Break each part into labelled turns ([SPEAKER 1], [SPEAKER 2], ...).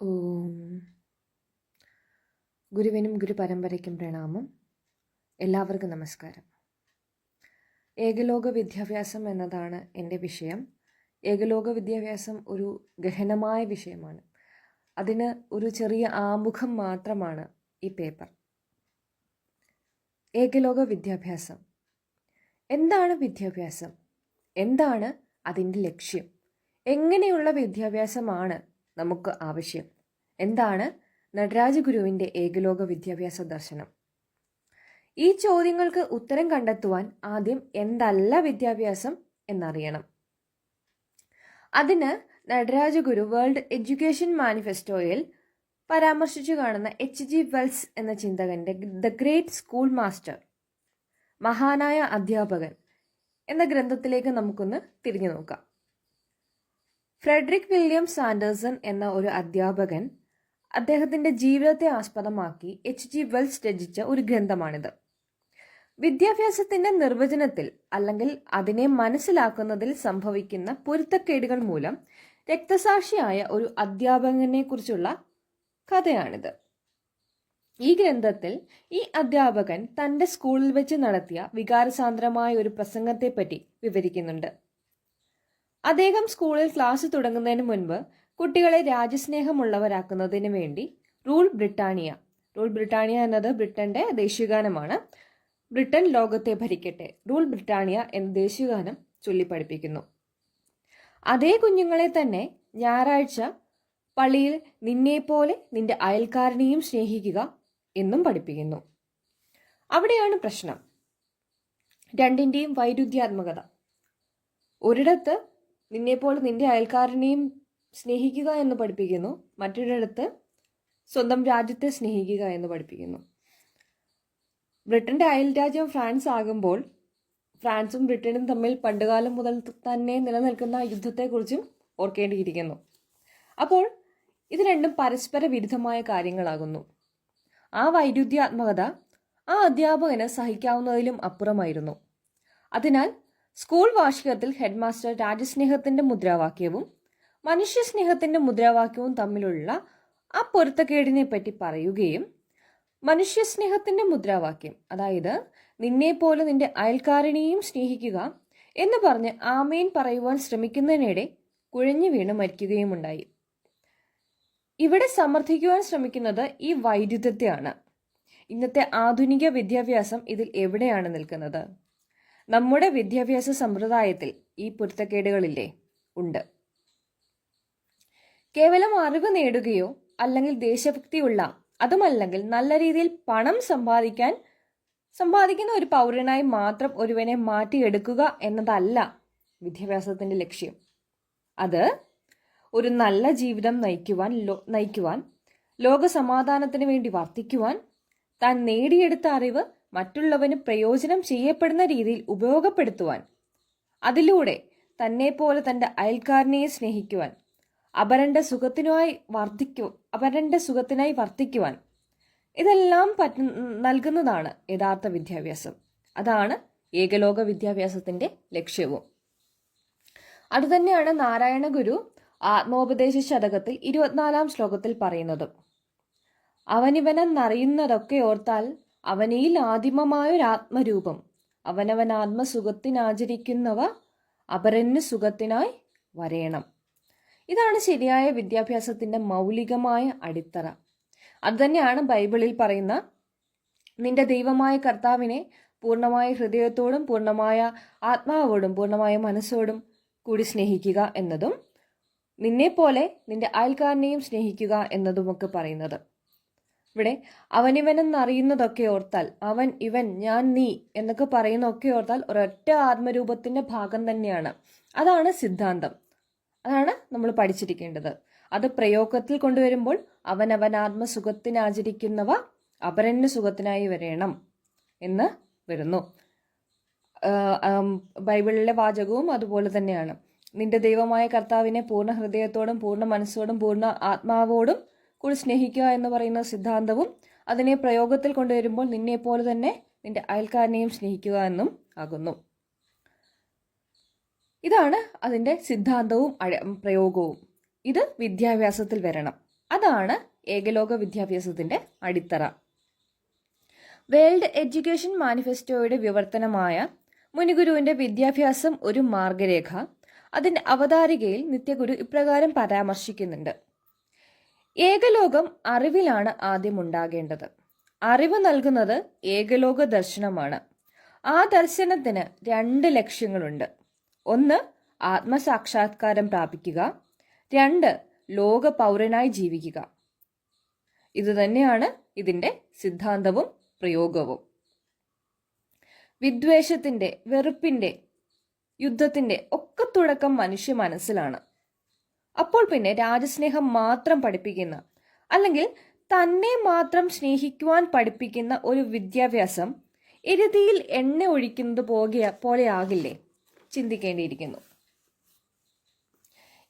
[SPEAKER 1] ഓം. ഗുരുവിനും ഗുരുപരമ്പരയ്ക്കും പ്രണാമം. എല്ലാവർക്കും നമസ്കാരം. ഏകലോക വിദ്യാഭ്യാസം എന്നതാണ് എന്റെ വിഷയം. ഏകലോക വിദ്യാഭ്യാസം ഒരു ഗഹനമായ വിഷയമാണ്. അതിന് ഒരു ചെറിയ ആമുഖം മാത്രമാണ് ഈ പേപ്പർ. ഏകലോക വിദ്യാഭ്യാസം. എന്താണ് വിദ്യാഭ്യാസം? എന്താണ് അതിന്റെ ലക്ഷ്യം? എങ്ങനെയുള്ള വിദ്യാഭ്യാസമാണ് നമുക്ക് ആവശ്യം. എന്താണ്? നടരാജ ഗുരുവിന്റെ ഏകലോക വിദ്യാഭ്യാസ ദർശനം. ഈ ചോദ്യങ്ങൾക്ക് ഉത്തരം കണ്ടെത്തുവാൻ ആദ്യം എന്തല്ല വിദ്യാഭ്യാസം എന്നറിയണം. അതിന് നടരാജ ഗുരു വേൾഡ് എഡ്യൂക്കേഷൻ മാനിഫെസ്റ്റോയിൽ പരാമർശിച്ചു കാണുന്ന എച്ച് ജി വെൽസ് എന്ന ചിന്തകന്റെ ദ ഗ്രേറ്റ് സ്കൂൾ മാസ്റ്റർ മഹാനായ അധ്യാപകൻ എന്ന ഗ്രന്ഥത്തിലേക്ക് നമുക്കൊന്ന് തിരിഞ്ഞു നോക്കാം. ഫ്രെഡറിക് വില്യം സാൻഡേഴ്സൺ എന്ന ഒരു അധ്യാപകൻ അദ്ദേഹത്തിന്റെ ജീവിതത്തെ ആസ്പദമാക്കി എച്ച് ജി വെൽസ് രചിച്ച ഒരു ഗ്രന്ഥമാണിത്. വിദ്യാഭ്യാസത്തിന്റെ നിർവചനത്തിൽ അല്ലെങ്കിൽ അതിനെ മനസ്സിലാക്കുന്നതിൽ സംഭവിക്കുന്ന പൊരുത്തക്കേടുകൾ മൂലം രക്തസാക്ഷിയായ ഒരു അധ്യാപകനെ കുറിച്ചുള്ള കഥയാണിത്. ഈ ഗ്രന്ഥത്തിൽ ഈ അധ്യാപകൻ തന്റെ സ്കൂളിൽ വെച്ച് നടത്തിയ വികാരസാന്ദ്രമായ ഒരു പ്രസംഗത്തെപ്പറ്റി വിവരിക്കുന്നുണ്ട്. അദ്ദേഹം സ്കൂളിൽ ക്ലാസ് തുടങ്ങുന്നതിന് മുൻപ് കുട്ടികളെ രാജ്യസ്നേഹമുള്ളവരാക്കുന്നതിന് വേണ്ടി റൂൾ ബ്രിട്ടാനിയ. റൂൾ ബ്രിട്ടാനിയ എന്നത് ബ്രിട്ടന്റെ ദേശീയഗാനമാണ്. ബ്രിട്ടൻ ലോകത്തെ ഭരിക്കട്ടെ റൂൾ ബ്രിട്ടാനിയ എന്ന ദേശീയഗാനം ചൊല്ലിപ്പഠിപ്പിക്കുന്നു. അതേ കുഞ്ഞുങ്ങളെ തന്നെ ഞായറാഴ്ച പള്ളിയിൽ നിന്നെപ്പോലെ നിന്റെ അയൽക്കാരനെയും സ്നേഹിക്കുക എന്നും പഠിപ്പിക്കുന്നു. അവിടെയാണ് പ്രശ്നം. രണ്ടിന്റെയും വൈരുദ്ധ്യാത്മകത. ഒരിടത്ത് നിന്നെപ്പോലെ നിന്റെ അയൽക്കാരനെയും സ്നേഹിക്കുക എന്ന് പഠിപ്പിക്കുന്നു. മറ്റൊരിടത്ത് സ്വന്തം രാജ്യത്തെ സ്നേഹിക്കുക എന്ന് പഠിപ്പിക്കുന്നു. ബ്രിട്ടന്റെ അയൽരാജ്യം ഫ്രാൻസ് ആകുമ്പോൾ ഫ്രാൻസും ബ്രിട്ടനും തമ്മിൽ പണ്ടുകാലം മുതൽ തന്നെ നിലനിൽക്കുന്ന യുദ്ധത്തെക്കുറിച്ചും ഓർക്കേണ്ടിയിരിക്കുന്നു. അപ്പോൾ ഇത് രണ്ടും പരസ്പര വിരുദ്ധമായ കാര്യങ്ങളാകുന്നു. ആ വൈരുദ്ധ്യാത്മകത ആ അധ്യാപകന് സഹിക്കാവുന്നതിലും അപ്പുറമായിരുന്നു. അതിനാൽ സ്കൂൾ വാർഷികത്തിൽ ഹെഡ്മാസ്റ്റർ രാജ്യസ്നേഹത്തിന്റെ മുദ്രാവാക്യവും മനുഷ്യസ്നേഹത്തിന്റെ മുദ്രാവാക്യവും തമ്മിലുള്ള ആ പൊരുത്തക്കേടിനെ പറ്റി പറയുകയും മനുഷ്യസ്നേഹത്തിന്റെ മുദ്രാവാക്യം അതായത് നിന്നെപ്പോലെ നിന്റെ അയൽക്കാരനെയും സ്നേഹിക്കുക എന്ന് പറഞ്ഞ് ആമേൻ പറയുവാൻ ശ്രമിക്കുന്നതിനിടെ കുഴഞ്ഞു വീണ് മരിക്കുകയുമുണ്ടായി. ഇവിടെ സമർത്ഥിക്കുവാൻ ശ്രമിക്കുന്നത് ഈ വൈരുദ്ധ്യത്തെയാണ്. ഇന്നത്തെ ആധുനിക വിദ്യാഭ്യാസം ഇതിൽ എവിടെയാണ് നിൽക്കുന്നത്? നമ്മുടെ വിദ്യാഭ്യാസ സമ്പ്രദായത്തിൽ ഈ പൊരുത്തക്കേടുകളില്ലേ? ഉണ്ട്. കേവലം അറിവ് നേടുകയോ അല്ലെങ്കിൽ ദേശഭക്തിയുള്ള അതുമല്ലെങ്കിൽ നല്ല രീതിയിൽ പണം സമ്പാദിക്കാൻ സമ്പാദിക്കുന്ന ഒരു പൗരനായി മാത്രം ഒരുവനെ മാറ്റിയെടുക്കുക എന്നതല്ല വിദ്യാഭ്യാസത്തിന്റെ ലക്ഷ്യം. അത് ഒരു നല്ല ജീവിതം നയിക്കുവാൻ നയിക്കുവാൻ ലോക സമാധാനത്തിന് വേണ്ടി വർത്തിക്കുവാൻ താൻ നേടിയെടുത്ത അറിവ് മറ്റുള്ളവന് പ്രയോജനം ചെയ്യപ്പെടുന്ന രീതിയിൽ ഉപയോഗപ്പെടുത്തുവാൻ. അതിലൂടെ തന്നെ പോലെ തന്റെ അയൽക്കാരനെ സ്നേഹിക്കുവാൻ. അപരന്റെ സുഖത്തിനായി വർദ്ധിക്കു അപരന്റെ സുഖത്തിനായി വർദ്ധിക്കുവാൻ ഇതെല്ലാം പറ്റ നൽകുന്നതാണ് യഥാർത്ഥ വിദ്യാഭ്യാസം. അതാണ് ഏകലോക വിദ്യാഭ്യാസത്തിന്റെ ലക്ഷ്യവും. അതുതന്നെയാണ് നാരായണ ഗുരു ആത്മോപദേശ ശതകത്തിൽ ഇരുപത്തിനാലാം ശ്ലോകത്തിൽ പറയുന്നത്. അവനിവനെന്നറിയുന്നതൊക്കെ ഓർത്താൽ അവനിൽ ആദിമമായൊരാത്മരൂപം അവനവൻ ആത്മസുഖത്തിനാചരിക്കുന്നവ അപരന് സുഖത്തിനായി വരയണം ഇതാണ് ശരിയായ വിദ്യാഭ്യാസത്തിന്റെ മൗലികമായ അടിത്തറ. അതുതന്നെയാണ് ബൈബിളിൽ പറയുന്ന നിന്റെ ദൈവമായ കർത്താവിനെ പൂർണമായ ഹൃദയത്തോടും പൂർണമായ ആത്മാവോടും പൂർണമായ മനസ്സോടും കൂടി സ്നേഹിക്കുക എന്നതും നിന്നെപ്പോലെ നിന്റെ അയൽക്കാരനെയും സ്നേഹിക്കുക എന്നതുമൊക്കെ പറയുന്നത്. ഇവിടെ അവനിവനെന്നറിയുന്നതൊക്കെ ഓർത്താൽ അവൻ ഇവൻ ഞാൻ നീ എന്നൊക്കെ പറയുന്നതൊക്കെ ഓർത്താൽ ഒരൊറ്റ ആത്മരൂപത്തിന്റെ ഭാഗം തന്നെയാണ്. അതാണ് സിദ്ധാന്തം. അതാണ് നമ്മൾ പഠിച്ചിരിക്കേണ്ടത്. അത് പ്രയോഗത്തിൽ കൊണ്ടുവരുമ്പോൾ അവൻ അവൻ ആത്മസുഖത്തിനാചരിക്കുന്നവ അപരന് സുഖത്തിനായി വരേണം എന്ന് വരുന്നു. ബൈബിളിലെ വാചകവും അതുപോലെ തന്നെയാണ്. നിന്റെ ദൈവമായ കർത്താവിനെ പൂർണ ഹൃദയത്തോടും പൂർണ മനസ്സോടും പൂർണ ആത്മാവോടും കൂടി സ്നേഹിക്കുക എന്ന് പറയുന്ന സിദ്ധാന്തവും അതിനെ പ്രയോഗത്തിൽ കൊണ്ടുവരുമ്പോൾ നിന്നെപ്പോലെ തന്നെ നിന്റെ അയൽക്കാരനെയും സ്നേഹിക്കുക എന്നും ആകുന്നു. ഇതാണ് അതിന്റെ സിദ്ധാന്തവും പ്രയോഗവും. ഇത് വിദ്യാഭ്യാസത്തിൽ വരണം. അതാണ് ഏകലോക വിദ്യാഭ്യാസത്തിന്റെ അടിത്തറ. വേൾഡ് എഡ്യൂക്കേഷൻ മാനിഫെസ്റ്റോയുടെ വിവർത്തനമായ മുനിഗുരുവിന്റെ വിദ്യാഭ്യാസം ഒരു മാർഗരേഖ. അതിന്റെ അവതാരികയിൽ നിത്യഗുരു ഇപ്രകാരം പരാമർശിക്കുന്നുണ്ട്. ഏകലോകം അറിവിലാണ് ആദ്യം ഉണ്ടാകേണ്ടത്. അറിവ് നൽകുന്നത് ഏകലോക ദർശനമാണ്. ആ ദർശനത്തിന് രണ്ട് ലക്ഷ്യങ്ങളുണ്ട്. ഒന്ന് ആത്മസാക്ഷാത്കാരം പ്രാപിക്കുക. രണ്ട് ലോക പൗരനായി ജീവിക്കുക. ഇതുതന്നെയാണ് ഇതിന്റെ സിദ്ധാന്തവും പ്രയോഗവും. വിദ്വേഷത്തിന്റെ വെറുപ്പിന്റെ യുദ്ധത്തിന്റെ ഒക്കെ തുടക്കം മനുഷ്യ മനസ്സിലാണ്. അപ്പോൾ പിന്നെ രാജസ്നേഹം മാത്രം പഠിപ്പിക്കുന്ന അല്ലെങ്കിൽ തന്നെ മാത്രം സ്നേഹിക്കുവാൻ പഠിപ്പിക്കുന്ന ഒരു വിദ്യാഭ്യാസം എരുതിയിൽ എണ്ണ ഒഴിക്കുന്നത് പോകെ പോലെയാകില്ലേ? ചിന്തിക്കേണ്ടിയിരിക്കുന്നു.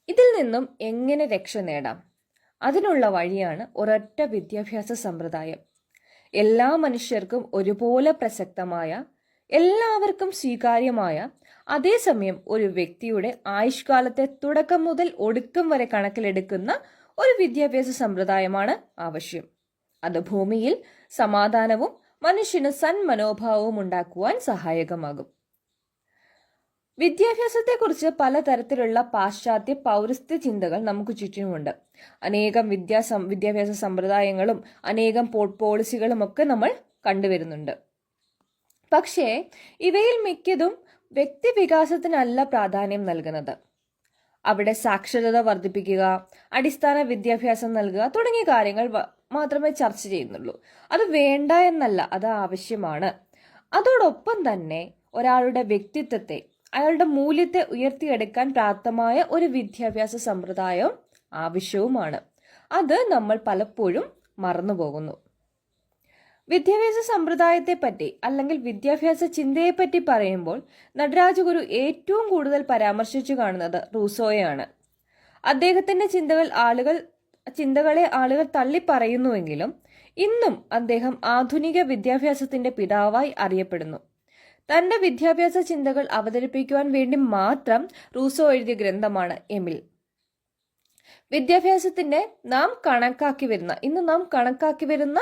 [SPEAKER 1] ഇതിൽ നിന്നും എങ്ങനെ രക്ഷ നേടാം? അതിനുള്ള വഴിയാണ് ഒരൊറ്റ വിദ്യാഭ്യാസ സമ്പ്രദായം. എല്ലാ മനുഷ്യർക്കും ഒരുപോലെ പ്രസക്തമായ എല്ലാവർക്കും സ്വീകാര്യമായ അതേസമയം ഒരു വ്യക്തിയുടെ ആയുഷ്കാലത്തെ തുടക്കം മുതൽ ഒടുക്കം വരെ കണക്കിലെടുക്കുന്ന ഒരു വിദ്യാഭ്യാസ സമ്പ്രദായമാണ് ആവശ്യം. അത് ഭൂമിയിൽ സമാധാനവും മനുഷ്യന് സന്മനോഭാവവും ഉണ്ടാക്കുവാൻ സഹായകമാകും. വിദ്യാഭ്യാസത്തെക്കുറിച്ച് പലതരത്തിലുള്ള പാശ്ചാത്യ പൗരസ്ത്യ ചിന്തകൾ നമുക്ക് ചുറ്റുമുണ്ട് അനേകം വിദ്യാ വിദ്യാഭ്യാസ സമ്പ്രദായങ്ങളും അനേകം പോളിസികളും ഒക്കെ നമ്മൾ കണ്ടുവരുന്നുണ്ട്. പക്ഷേ ഇവയിൽ മിക്കതും വ്യക്തിവികാസത്തിനല്ല പ്രാധാന്യം നൽകുന്നത്. അവിടെ സാക്ഷരത വർദ്ധിപ്പിക്കുക അടിസ്ഥാന വിദ്യാഭ്യാസം നൽകുക തുടങ്ങിയ കാര്യങ്ങൾ മാത്രമേ ചർച്ച ചെയ്യുന്നുള്ളൂ. അത് വേണ്ട എന്നല്ല അത് ആവശ്യമാണ്. അതോടൊപ്പം തന്നെ ഒരാളുടെ വ്യക്തിത്വത്തെ അയാളുടെ മൂല്യത്തെ ഉയർത്തിയെടുക്കാൻ പ്രാപ്തമായ ഒരു വിദ്യാഭ്യാസ സമ്പ്രദായം ആവശ്യവുമാണ്. അത് നമ്മൾ പലപ്പോഴും മറന്നുപോകുന്നു. വിദ്യാഭ്യാസ സമ്പ്രദായത്തെ പറ്റി അല്ലെങ്കിൽ വിദ്യാഭ്യാസ ചിന്തയെ പറ്റി പറയുമ്പോൾ നടരാജഗുരു ഏറ്റവും കൂടുതൽ പരാമർശിച്ചു കാണുന്നത് റൂസോയാണ് അദ്ദേഹത്തിന്റെ ചിന്തകൾ ആളുകൾ ചിന്തകളെ ആളുകൾ തള്ളി പറയുന്നുവെങ്കിലും ഇന്നും അദ്ദേഹം ആധുനിക വിദ്യാഭ്യാസത്തിന്റെ പിതാവായി അറിയപ്പെടുന്നു. തന്റെ വിദ്യാഭ്യാസ ചിന്തകൾ അവതരിപ്പിക്കുവാൻ വേണ്ടി മാത്രം റൂസോ എഴുതിയ ഗ്രന്ഥമാണ് എമിൽ. വിദ്യാഭ്യാസത്തിന്റെ നാം കണക്കാക്കി വരുന്ന ഇന്ന് നാം കണക്കാക്കി വരുന്ന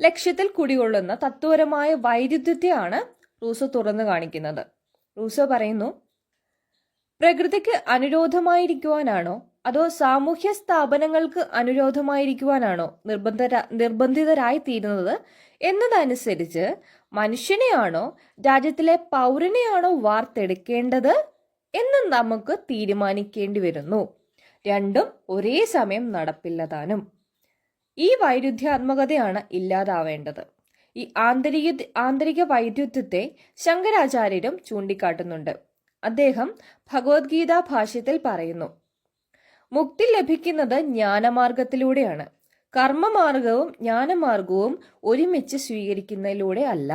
[SPEAKER 1] ലക്ഷ്യത്തിൽ കുടികൊള്ളുന്ന തത്വപരമായ വൈരുദ്ധ്യത്തെയാണ് റൂസോ തുറന്നു കാണിക്കുന്നത്. റൂസോ പറയുന്നു പ്രകൃതിക്ക് അനുരോധമായിരിക്കുവാനാണോ അതോ സാമൂഹ്യ സ്ഥാപനങ്ങൾക്ക് അനുരോധമായിരിക്കുവാനാണോ നിർബന്ധ നിർബന്ധിതരായി തീരുന്നത് എന്നതനുസരിച്ച് മനുഷ്യനെയാണോ രാജ്യത്തിലെ പൗരനെയാണോ വാർത്തെടുക്കേണ്ടത് എന്ന് നമുക്ക് തീരുമാനിക്കേണ്ടി വരുന്നു രണ്ടും ഒരേ സമയം നടപ്പില്ലതാനും ഈ വൈരുദ്ധ്യാത്മകതയാണ് ഇല്ലാതാവേണ്ടത്. ഈ ആന്തരിക ആന്തരിക വൈരുദ്ധ്യത്തെ ശങ്കരാചാര്യരും ചൂണ്ടിക്കാട്ടുന്നുണ്ട്. അദ്ദേഹം ഭഗവത്ഗീത ഭാഷ്യത്തിൽ പറയുന്നു മുക്തി ലഭിക്കുന്നത് ജ്ഞാനമാർഗത്തിലൂടെയാണ്. കർമ്മമാർഗവും ജ്ഞാനമാർഗവും ഒരുമിച്ച് സ്വീകരിക്കുന്നതിലൂടെ അല്ല.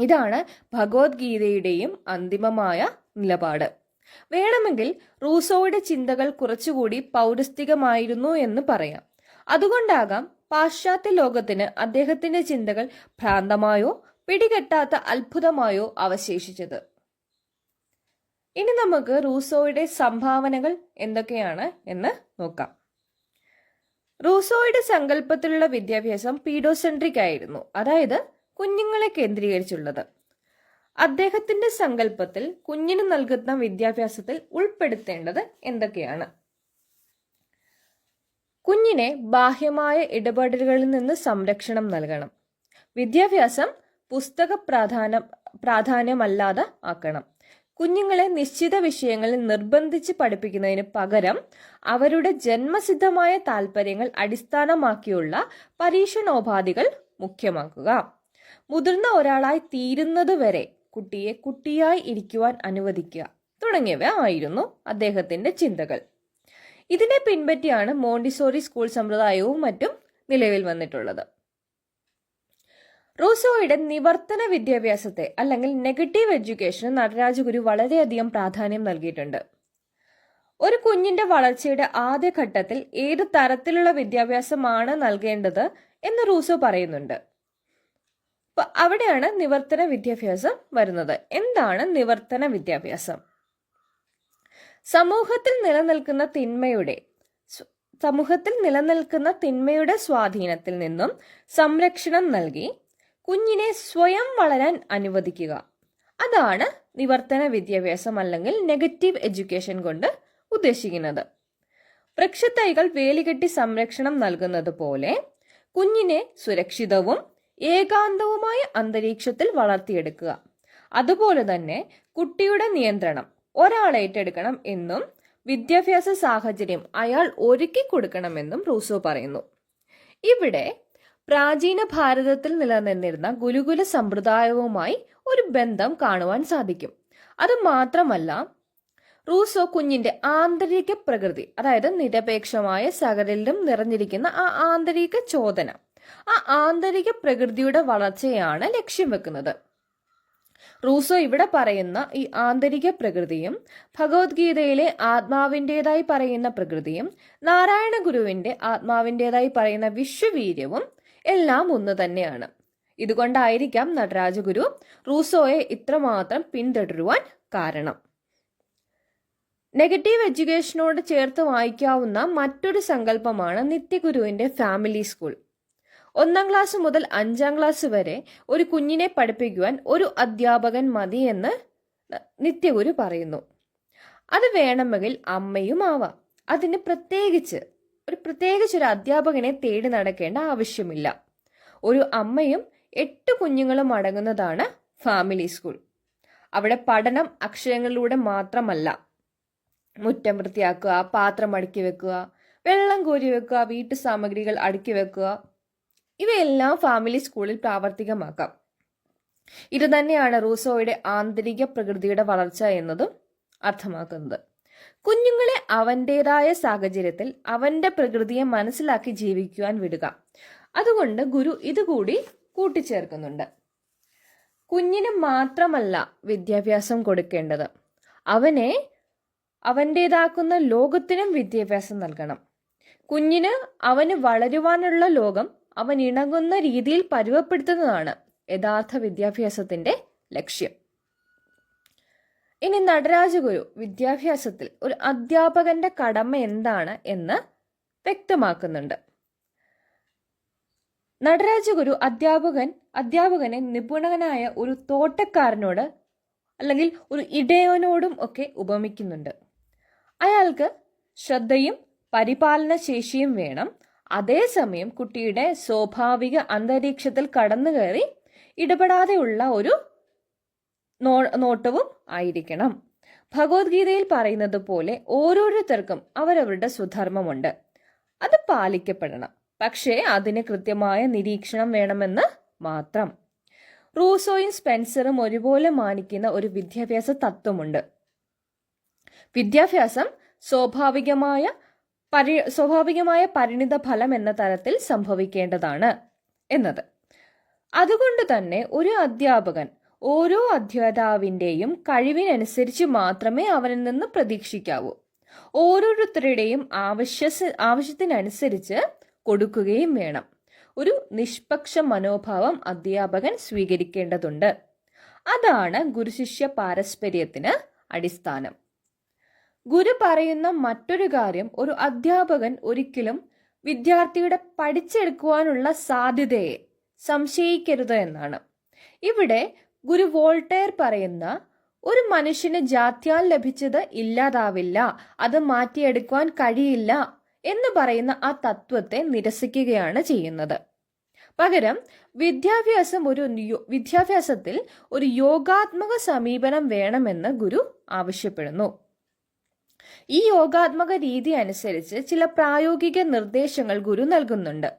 [SPEAKER 1] ഇതാണ് ഭഗവത്ഗീതയുടെയും അന്തിമമായ നിലപാട്. വേണമെങ്കിൽ റൂസോയുടെ ചിന്തകൾ കുറച്ചുകൂടി പൗരസ്തികമായിരുന്നു എന്ന് പറയാം. അതുകൊണ്ടാകാം പാശ്ചാത്യ ലോകത്തിന് അദ്ദേഹത്തിന്റെ ചിന്തകൾ ഭ്രാന്തമായോ പിടികെട്ടാത്ത അത്ഭുതമായോ അവശേഷിച്ചത്. ഇനി നമുക്ക് റൂസോയുടെ സംഭാവനകൾ എന്തൊക്കെയാണ് എന്ന് നോക്കാം. റൂസോയുടെ സങ്കല്പത്തിലുള്ള വിദ്യാഭ്യാസം പീഡോസെൻട്രിക് ആയിരുന്നു അതായത് കുഞ്ഞുങ്ങളെ കേന്ദ്രീകരിച്ചുള്ളത്. അദ്ദേഹത്തിന്റെ സങ്കല്പത്തിൽ കുഞ്ഞിന് നൽകുന്ന വിദ്യാഭ്യാസത്തിൽ ഉൾപ്പെടുത്തേണ്ടത് എന്തൊക്കെയാണ്? കുഞ്ഞിനെ ബാഹ്യമായ ഇടപെടലുകളിൽ നിന്ന് സംരക്ഷണം നൽകണം. വിദ്യാഭ്യാസം പുസ്തക പ്രാധാന്യം പ്രാധാന്യമല്ലാതെ ആക്കണം. കുഞ്ഞുങ്ങളെ നിശ്ചിത വിഷയങ്ങളിൽ നിർബന്ധിച്ച് പഠിപ്പിക്കുന്നതിന് പകരം അവരുടെ ജന്മസിദ്ധമായ താല്പര്യങ്ങൾ അടിസ്ഥാനമാക്കിയുള്ള പരീക്ഷണോപാധികൾ മുഖ്യമാക്കുക. മുതിർന്ന ഒരാളായി തീരുന്നതുവരെ കുട്ടിയെ കുട്ടിയായി ഇരിക്കുവാൻ അനുവദിക്കുക തുടങ്ങിയവ ആയിരുന്നു അദ്ദേഹത്തിന്റെ ചിന്തകൾ. ഇതിനെ പിൻപറ്റിയാണ് മോണ്ടിസോറി സ്കൂൾ സമ്പ്രദായവും മറ്റും നിലവിൽ വന്നിട്ടുള്ളത്. റൂസോയുടെ നിവർത്തന വിദ്യാഭ്യാസത്തെ അല്ലെങ്കിൽ നെഗറ്റീവ് എഡ്യൂക്കേഷന് നടരാജഗുരു വളരെയധികം പ്രാധാന്യം നൽകിയിട്ടുണ്ട്. ഒരു കുഞ്ഞിന്റെ വളർച്ചയുടെ ആദ്യ ഘട്ടത്തിൽ ഏത് തരത്തിലുള്ള വിദ്യാഭ്യാസമാണ് നൽകേണ്ടത് എന്ന് റൂസോ പറയുന്നുണ്ട്. അവിടെയാണ് നിവർത്തന വിദ്യാഭ്യാസം വരുന്നത്. എന്താണ് നിവർത്തന വിദ്യാഭ്യാസം? സമൂഹത്തിൽ നിലനിൽക്കുന്ന തിന്മയുടെ സമൂഹത്തിൽ നിലനിൽക്കുന്ന തിന്മയുടെ സ്വാധീനത്തിൽ നിന്നും സംരക്ഷണം നൽകി കുഞ്ഞിനെ സ്വയം വളരാൻ അനുവദിക്കുക. അതാണ് നിവർത്തന വിദ്യാഭ്യാസം അല്ലെങ്കിൽ നെഗറ്റീവ് എഡ്യൂക്കേഷൻ കൊണ്ട് ഉദ്ദേശിക്കുന്നത്. വൃക്ഷത്തൈകൾ വേലികെട്ടി സംരക്ഷണം നൽകുന്നത് പോലെ കുഞ്ഞിനെ സുരക്ഷിതവും ഏകാന്തവുമായ അന്തരീക്ഷത്തിൽ വളർത്തിയെടുക്കുക. അതുപോലെ തന്നെ കുട്ടിയുടെ നിയന്ത്രണം. ഒരാൾ ഏറ്റെടുക്കണം എന്നും വിദ്യാഭ്യാസ സാഹചര്യം അയാൾ ഒരുക്കി കൊടുക്കണമെന്നും റൂസോ പറയുന്നു. ഇവിടെ പ്രാചീന ഭാരതത്തിൽ നിലനിന്നിരുന്ന ഗുരുകുല സമ്പ്രദായവുമായി ഒരു ബന്ധം കാണുവാൻ സാധിക്കും. അത് മാത്രമല്ല റൂസോ കുഞ്ഞിന്റെ ആന്തരിക പ്രകൃതി അതായത് നിരപേക്ഷമായ സകലിലും നിറഞ്ഞിരിക്കുന്ന ആ ആന്തരിക ചോദന ആ ആന്തരിക പ്രകൃതിയുടെ വളർച്ചയാണ് ലക്ഷ്യം വെക്കുന്നത്. റൂസോ ഇവിടെ പറയുന്ന ഈ ആന്തരിക പ്രകൃതിയും ഭഗവത്ഗീതയിലെ ആത്മാവിന്റെതായി പറയുന്ന പ്രകൃതിയും നാരായണ ഗുരുവിന്റെ ആത്മാവിന്റെതായി പറയുന്ന വിശ്വവീര്യവും എല്ലാം ഒന്ന് തന്നെയാണ്. ഇതുകൊണ്ടായിരിക്കാം നടരാജഗുരു റൂസോയെ ഇത്രമാത്രം പിന്തുടരുവാൻ കാരണം. നെഗറ്റീവ് എഡ്യൂക്കേഷനോട് ചേർത്ത് വായിക്കാവുന്ന മറ്റൊരു സങ്കല്പമാണ് നിത്യഗുരുവിന്റെ ഫാമിലി സ്കൂൾ. ഒന്നാം ക്ലാസ് മുതൽ അഞ്ചാം ക്ലാസ് വരെ ഒരു കുഞ്ഞിനെ പഠിപ്പിക്കുവാൻ ഒരു അധ്യാപകൻ മതി എന്ന് നിത്യഗുരു പറയുന്നു. അത് വേണമെങ്കിൽ അമ്മയും ആവാം. അതിന് പ്രത്യേകിച്ച് ഒരു പ്രത്യേകിച്ച് ഒരു അധ്യാപകനെ തേടി നടക്കേണ്ട ആവശ്യമില്ല. ഒരു അമ്മയും എട്ട് കുഞ്ഞുങ്ങളും അടങ്ങുന്നതാണ് ഫാമിലി സ്കൂൾ. അവിടെ പഠനം അക്ഷരങ്ങളിലൂടെ മാത്രമല്ല. മുറ്റം വൃത്തിയാക്കുക പാത്രം അടുക്കി വെക്കുക വെള്ളം കോരി വെക്കുക വീട്ടു സാമഗ്രികൾ അടുക്കി വെക്കുക ഇവയെല്ലാം ഫാമിലി സ്കൂളിൽ പ്രാവർത്തികമാക്കാം. ഇത് തന്നെയാണ് റൂസോയുടെ ആന്തരിക പ്രകൃതിയുടെ വളർച്ച എന്നതും അർത്ഥമാക്കുന്നത്. കുഞ്ഞുങ്ങളെ അവന്റെതായ സാഹചര്യത്തിൽ അവന്റെ പ്രകൃതിയെ മനസ്സിലാക്കി ജീവിക്കുവാൻ വിടുക. അതുകൊണ്ട് ഗുരു ഇതുകൂടി കൂട്ടിച്ചേർക്കുന്നുണ്ട്. കുഞ്ഞിന് മാത്രമല്ല വിദ്യാഭ്യാസം കൊടുക്കേണ്ടത്. അവനെ അവന്റെതാക്കുന്ന ലോകത്തിനും വിദ്യാഭ്യാസം നൽകണം. കുഞ്ഞിന് അവന് വളരുവാനുള്ള ലോകം അവൻ ഇണങ്ങുന്ന രീതിയിൽ പരുവപ്പെടുത്തുന്നതാണ് യഥാർത്ഥ വിദ്യാഭ്യാസത്തിന്റെ ലക്ഷ്യം. ഇനി നടരാജഗുരു വിദ്യാഭ്യാസത്തിൽ ഒരു അധ്യാപകന്റെ കടമ എന്താണ് എന്ന് വ്യക്തമാക്കുന്നുണ്ട്. നടരാജഗുരു അധ്യാപകൻ അധ്യാപകനെ നിപുണനായ ഒരു തോട്ടക്കാരനോട് അല്ലെങ്കിൽ ഒരു ഇടയനോടും ഒക്കെ ഉപമിക്കുന്നുണ്ട്. അയാൾക്ക് ശ്രദ്ധയും പരിപാലന ശേഷിയും വേണം. അതേസമയം കുട്ടിയുടെ സ്വാഭാവിക അന്തരീക്ഷത്തിൽ കടന്നു കയറി ഇടപെടാതെയുള്ള ഒരു നോട്ടവും ആയിരിക്കണം. ഭഗവത്ഗീതയിൽ പറയുന്നത് പോലെ ഓരോരുത്തർക്കും അവരവരുടെ സ്വധർമ്മമുണ്ട്. അത് പാലിക്കപ്പെടണം. പക്ഷേ അതിന് കൃത്യമായ നിരീക്ഷണം വേണമെന്ന് മാത്രം. റൂസോയും സ്പെൻസറും ഒരുപോലെ മാനിക്കുന്ന ഒരു വിദ്യാഭ്യാസ തത്വമുണ്ട്. വിദ്യാഭ്യാസം സ്വാഭാവികമായ പരി സ്വാഭാവികമായ പരിണിത ഫലം എന്ന തരത്തിൽ സംഭവിക്കേണ്ടതാണ് എന്നത്. അതുകൊണ്ട് തന്നെ ഒരു അധ്യാപകൻ ഓരോ അധ്യാതാവിന്റെയും കഴിവിനനുസരിച്ച് മാത്രമേ അവനിൽ നിന്ന് പ്രതീക്ഷിക്കാവൂ. ഓരോരുത്തരുടെയും ആവശ്യ ആവശ്യത്തിനനുസരിച്ച് കൊടുക്കുകയും വേണം. ഒരു നിഷ്പക്ഷ മനോഭാവം അധ്യാപകൻ സ്വീകരിക്കേണ്ടതുണ്ട്. അതാണ് ഗുരുശിഷ്യ പാരസ്പര്യത്തിന് അടിസ്ഥാനം. ഗുരു പറയുന്ന മറ്റൊരു കാര്യം ഒരു അധ്യാപകൻ ഒരിക്കലും വിദ്യാർത്ഥിയുടെ പഠിച്ചെടുക്കുവാനുള്ള സാധ്യതയെ സംശയിക്കരുത് എന്നാണ്. ഇവിടെ ഗുരു വോൾട്ടയർ പറയുന്ന ഒരു മനുഷ്യന് ജാത്യാൽ ലഭിച്ചത് ഇല്ലാതാവില്ല അത് മാറ്റിയെടുക്കുവാൻ കഴിയില്ല എന്ന് പറയുന്ന ആ തത്വത്തെ നിരസിക്കുകയാണ് ചെയ്യുന്നത്. പകരം വിദ്യാഭ്യാസം ഒരു വിദ്യാഭ്യാസത്തിൽ ഒരു യോഗാത്മക സമീപനം വേണമെന്ന് ഗുരു ആവശ്യപ്പെടുന്നു. ഈ യോഗാത്മക രീതി അനുസരിച്ച് ചില പ്രായോഗിക നിർദ്ദേശങ്ങൾ ഗുരു നൽകുന്നുണ്ട്.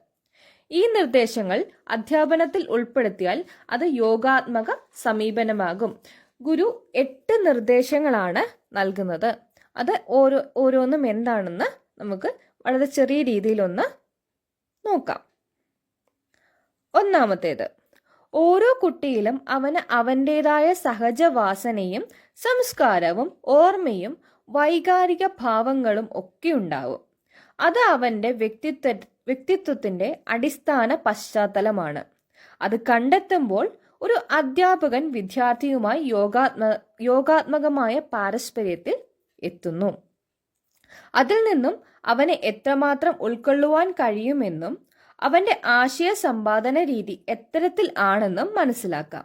[SPEAKER 1] ഈ നിർദ്ദേശങ്ങൾ അധ്യാപനത്തിൽ ഉൾപ്പെടുത്തിയാൽ അത് യോഗാത്മക സമീപനമാകും. ഗുരു എട്ട് നിർദ്ദേശങ്ങളാണ് നൽകുന്നത്. അത് ഓരോ ഓരോന്നും എന്താണെന്ന് നമുക്ക് വളരെ ചെറിയ രീതിയിലൊന്ന് നോക്കാം. ഒന്നാമത്തേത് ഓരോ കുട്ടിയിലും അവന് അവന്റെതായ സഹജവാസനയും സംസ്കാരവും ഓർമ്മയും വൈകാരിക ഭാവങ്ങളും ഒക്കെ ഉണ്ടാവും. അത് അവന്റെ വ്യക്തിത്വ വ്യക്തിത്വത്തിന്റെ അടിസ്ഥാന പശ്ചാത്തലമാണ്. അത് കണ്ടെത്തുമ്പോൾ ഒരു അധ്യാപകൻ വിദ്യാർത്ഥിയുമായി യോഗാത്മ യോഗാത്മകമായ പാരസ്പര്യത്തിൽ എത്തുന്നു. അതിൽ നിന്നും അവനെ എത്രമാത്രം ഉൾക്കൊള്ളുവാൻ കഴിയുമെന്നും അവന്റെ ആശയ സമ്പാദന രീതി എത്തരത്തിൽ ആണെന്നും മനസ്സിലാക്കാം.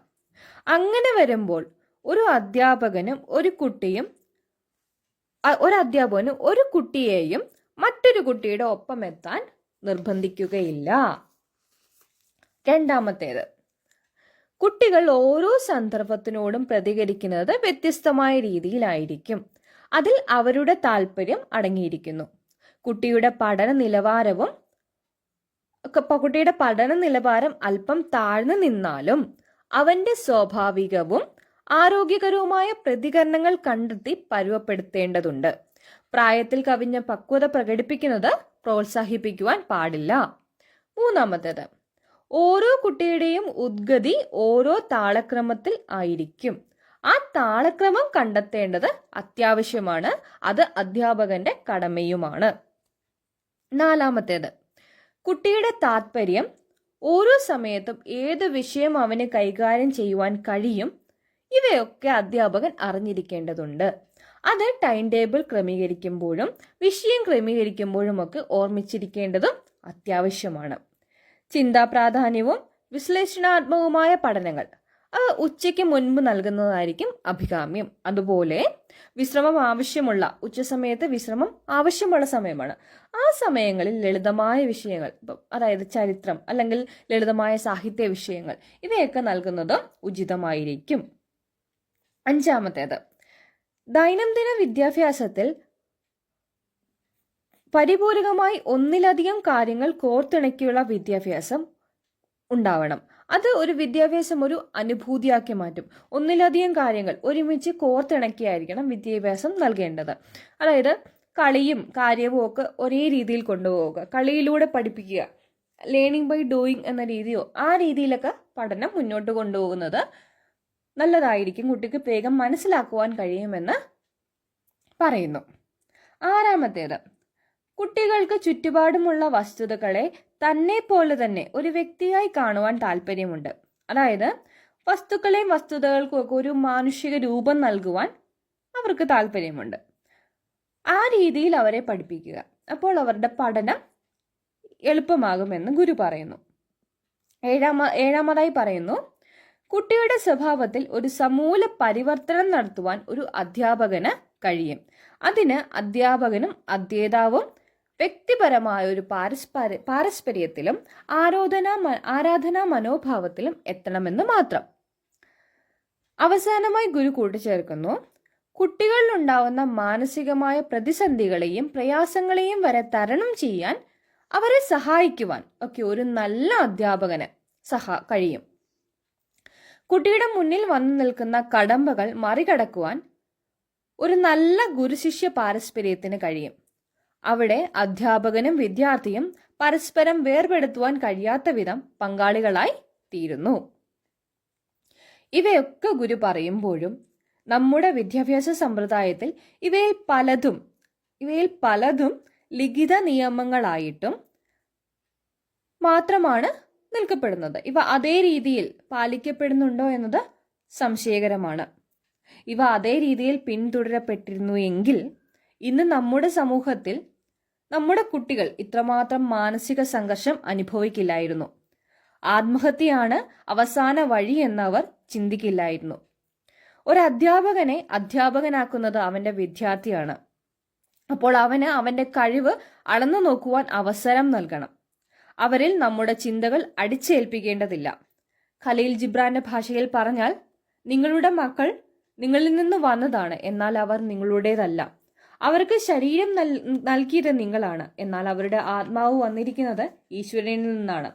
[SPEAKER 1] അങ്ങനെ വരുമ്പോൾ ഒരു അധ്യാപകനും ഒരു കുട്ടിയും ഒരു അധ്യാപകന് ഒരു കുട്ടിയെയും മറ്റൊരു കുട്ടിയുടെ ഒപ്പം എത്താൻ നിർബന്ധിക്കുകയില്ല. രണ്ടാമത്തേത്. കുട്ടികൾ ഓരോ സന്ദർഭത്തിനോടും പ്രതികരിക്കുന്നത് വ്യത്യസ്തമായ രീതിയിലായിരിക്കും. അതിൽ അവരുടെ താല്പര്യം അടങ്ങിയിരിക്കുന്നു. കുട്ടിയുടെ പഠന നിലവാരവും കുട്ടിയുടെ പഠന നിലവാരം അല്പം താഴ്ന്നു നിന്നാലും അവന്റെ സ്വാഭാവികവും ആരോഗ്യകരവുമായ പ്രതികരണങ്ങൾ കണ്ടെത്തി പരുവപ്പെടുത്തേണ്ടതുണ്ട്. പ്രായത്തിൽ കവിഞ്ഞ പക്വത പ്രകടിപ്പിക്കുന്നത് പ്രോത്സാഹിപ്പിക്കുവാൻ പാടില്ല. മൂന്നാമത്തേത് ഓരോ കുട്ടിയുടെയും ഉദ്ഗതി ഓരോ താളക്രമത്തിൽ ആയിരിക്കും. ആ താളക്രമം കണ്ടെത്തേണ്ടത് അത്യാവശ്യമാണ് അത് അധ്യാപകന്റെ കടമയുമാണ്. നാലാമത്തേത് കുട്ടിയുടെ താത്പര്യം ഓരോ സമയത്തും ഏത് വിഷയം അവന് കൈകാര്യം ചെയ്യുവാൻ കഴിയും ഇവയൊക്കെ അധ്യാപകൻ അറിഞ്ഞിരിക്കേണ്ടതുണ്ട്. അത് ടൈം ടേബിൾ ക്രമീകരിക്കുമ്പോഴും വിഷയം ക്രമീകരിക്കുമ്പോഴും ഒക്കെ ഓർമ്മിച്ചിരിക്കേണ്ടതും അത്യാവശ്യമാണ്. ചിന്താ പ്രാധാന്യവും വിശ്ലേഷണാത്മകവുമായ പഠനങ്ങൾ. അത് ഉച്ചയ്ക്ക് മുൻപ് നൽകുന്നതായിരിക്കും അഭികാമ്യം. അതുപോലെ വിശ്രമം ആവശ്യമുള്ള ഉച്ചസമയത്ത് വിശ്രമം ആവശ്യമുള്ള സമയമാണ്. ആ സമയങ്ങളിൽ ലളിതമായ വിഷയങ്ങൾ അതായത് ചരിത്രം അല്ലെങ്കിൽ ലളിതമായ സാഹിത്യ വിഷയങ്ങൾ ഇവയൊക്കെ നൽകുന്നത് ഉചിതമായിരിക്കും. അഞ്ചാമത്തേത്. ദൈനംദിന വിദ്യാഭ്യാസത്തിൽ പരിപൂരകമായി ഒന്നിലധികം കാര്യങ്ങൾ കോർത്തിണക്കിയുള്ള വിദ്യാഭ്യാസം ഉണ്ടാവണം. അത് ഒരു വിദ്യാഭ്യാസം ഒരു അനുഭൂതിയാക്കി മാറ്റും. ഒന്നിലധികം കാര്യങ്ങൾ ഒരുമിച്ച് കോർത്തിണക്കിയായിരിക്കണം വിദ്യാഭ്യാസം നൽകേണ്ടത്. അതായത് കളിയും കാര്യവും ഒക്കെ ഒരേ രീതിയിൽ കൊണ്ടുപോവുക കളിയിലൂടെ പഠിപ്പിക്കുക ലേണിംഗ് ബൈ ഡൂയിങ് എന്ന രീതിയോ ആ രീതിയിലൊക്കെ പഠനം മുന്നോട്ട് കൊണ്ടുപോകുന്നത് നല്ലതായിരിക്കും കുട്ടിക്ക് വേഗം മനസ്സിലാക്കുവാൻ കഴിയുമെന്ന് പറയുന്നു. ആറാമത്തേത്. കുട്ടികൾക്ക് ചുറ്റുപാടുമുള്ള വസ്തുതകളെ തന്നെ പോലെ തന്നെ ഒരു വ്യക്തിയായി കാണുവാൻ താല്പര്യമുണ്ട്. അതായത് വസ്തുക്കളെയും വസ്തുതകൾക്കും ഒക്കെ ഒരു മാനുഷിക രൂപം നൽകുവാൻ അവർക്ക് താല്പര്യമുണ്ട്. ആ രീതിയിൽ അവരെ പഠിപ്പിക്കുക. അപ്പോൾ അവരുടെ പഠനം എളുപ്പമാകുമെന്ന് ഗുരു പറയുന്നു. ഏഴാമ ഏഴാമതായി പറയുന്നു. കുട്ടിയുടെ സ്വഭാവത്തിൽ ഒരു സമൂല പരിവർത്തനം നടത്തുവാൻ ഒരു അധ്യാപകന് കഴിയും. അതിന് അധ്യാപകനും അധ്യേതാവും വ്യക്തിപരമായ ഒരു പാരസ്പര പാരസ്പര്യത്തിലും ആരോധന ആരാധനാ മനോഭാവത്തിലും എത്തണമെന്ന് മാത്രം. അവസാനമായി ഗുരു കൂട്ടിച്ചേർക്കുന്നു. കുട്ടികളിലുണ്ടാവുന്ന മാനസികമായ പ്രതിസന്ധികളെയും പ്രയാസങ്ങളെയും വരെ തരണം ചെയ്യാൻ അവരെ സഹായിക്കുവാൻ ഒക്കെ ഒരു നല്ല അധ്യാപകന് സഹ കഴിയും. കുട്ടിയുടെ മുന്നിൽ വന്നു നിൽക്കുന്ന കടമ്പകൾ മറികടക്കുവാൻ ഒരു നല്ല ഗുരുശിഷ്യ പാരസ്പര്യത്തിന് കഴിയും. അവിടെ അധ്യാപകനും വിദ്യാർത്ഥിയും പരസ്പരം വേർപെടുത്തുവാൻ കഴിയാത്ത വിധം പങ്കാളികളായി തീരുന്നു. ഇവയൊക്കെ ഗുരു പറയുമ്പോഴും നമ്മുടെ വിദ്യാഭ്യാസ സമ്പ്രദായത്തിൽ ഇവയിൽ പലതും ഇവയിൽ പലതും ലിഖിത നിയമങ്ങളായിട്ടും മാത്രമാണ് നിൽക്കപ്പെടുന്നത്. ഇവ അതേ രീതിയിൽ പാലിക്കപ്പെടുന്നുണ്ടോ എന്നത് സംശയകരമാണ്. ഇവ അതേ രീതിയിൽ പിന്തുടരപ്പെട്ടിരുന്നു എങ്കിൽ ഇന്ന് നമ്മുടെ സമൂഹത്തിൽ നമ്മുടെ കുട്ടികൾ ഇത്രമാത്രം മാനസിക സംഘർഷം അനുഭവിക്കില്ലായിരുന്നു. ആത്മഹത്യയാണ് അവസാന വഴി എന്നവർ ചിന്തിക്കില്ലായിരുന്നു. ഒരു അധ്യാപകനെ അധ്യാപകനാക്കുന്നത് അവന്റെ വിദ്യാർത്ഥിയാണ്. അപ്പോൾ അവന് അവന്റെ കഴിവ് അളന്നു നോക്കുവാൻ അവസരം നൽകണം. അവരിൽ നമ്മുടെ ചിന്തകൾ അടിച്ചേൽപ്പിക്കേണ്ടതില്ല. ഖലീൽ ജിബ്രാന്റെ ഭാഷയിൽ പറഞ്ഞാൽ നിങ്ങളുടെ മക്കൾ നിങ്ങളിൽ നിന്ന് വന്നതാണ് എന്നാൽ അവർ നിങ്ങളുടേതല്ല. അവർക്ക് ശരീരം നൽ- നൽകിയത് നിങ്ങളാണ് എന്നാൽ അവരുടെ ആത്മാവ് വന്നിരിക്കുന്നത് ഈശ്വരനിൽ നിന്നാണ്.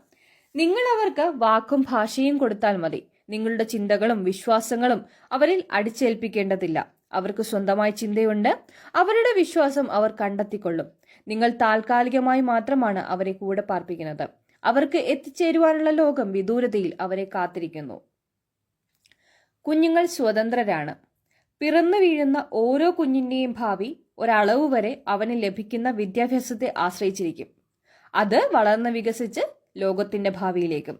[SPEAKER 1] നിങ്ങൾ അവർക്ക് വാക്കും ഭാഷയും കൊടുത്താൽ മതി. നിങ്ങളുടെ ചിന്തകളും വിശ്വാസങ്ങളും അവരിൽ അടിച്ചേൽപ്പിക്കേണ്ടതില്ല. അവർക്ക് സ്വന്തമായി ചിന്തയുണ്ട്. അവരുടെ വിശ്വാസം അവർ കണ്ടെത്തിക്കൊള്ളും. നിങ്ങൾ താൽക്കാലികമായി മാത്രമാണ് അവരെ കൂടെ പാർപ്പിക്കുന്നത്. അവർക്ക് എത്തിച്ചേരുവാനുള്ള ലോകം വിദൂരതയിൽ അവരെ കാത്തിരിക്കുന്നു. കുഞ്ഞുങ്ങൾ സ്വതന്ത്രരാണ്. പിറന്നു വീഴുന്ന ഓരോ കുഞ്ഞിന്റെയും ഭാവി ഒരളവ് വരെ അവന് ലഭിക്കുന്ന വിദ്യാഭ്യാസത്തെ ആശ്രയിച്ചിരിക്കും. അത് വളർന്ന് വികസിച്ച് ലോകത്തിന്റെ ഭാവിയിലേക്കും.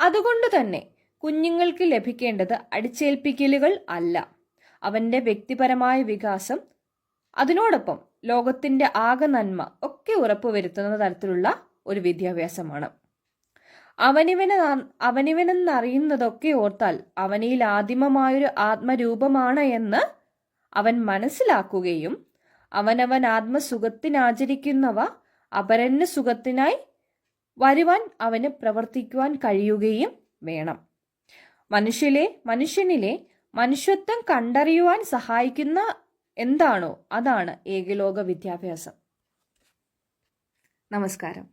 [SPEAKER 1] അതുകൊണ്ട് തന്നെ കുഞ്ഞുങ്ങൾക്ക് ലഭിക്കേണ്ടത് അടിച്ചേൽപ്പിക്കലുകൾ അല്ല. അവന്റെ വ്യക്തിപരമായ വികാസം അതിനോടൊപ്പം ലോകത്തിന്റെ ആകെ നന്മ ഒക്കെ ഉറപ്പുവരുത്തുന്ന തരത്തിലുള്ള ഒരു വിദ്യാഭ്യാസമാണ്. അവനിവന അവനിവനെന്നറിയുന്നതൊക്കെ ഓർത്താൽ അവനിൽ ആദിമമായൊരു ആത്മരൂപമാണ് എന്ന് അവൻ മനസ്സിലാക്കുകയും അവനവൻ ആത്മസുഖത്തിനാചരിക്കുന്നവ അപരന് സുഖത്തിനായി വരുവാൻ അവന് പ്രവർത്തിക്കുവാൻ കഴിയുകയും വേണം. മനുഷ്യലെ മനുഷ്യനിലെ മനുഷ്യത്വം കണ്ടറിയുവാൻ സഹായിക്കുന്ന എന്താണോ അതാണ് ഏകലോക വിദ്യാഭ്യാസം. നമസ്കാരം.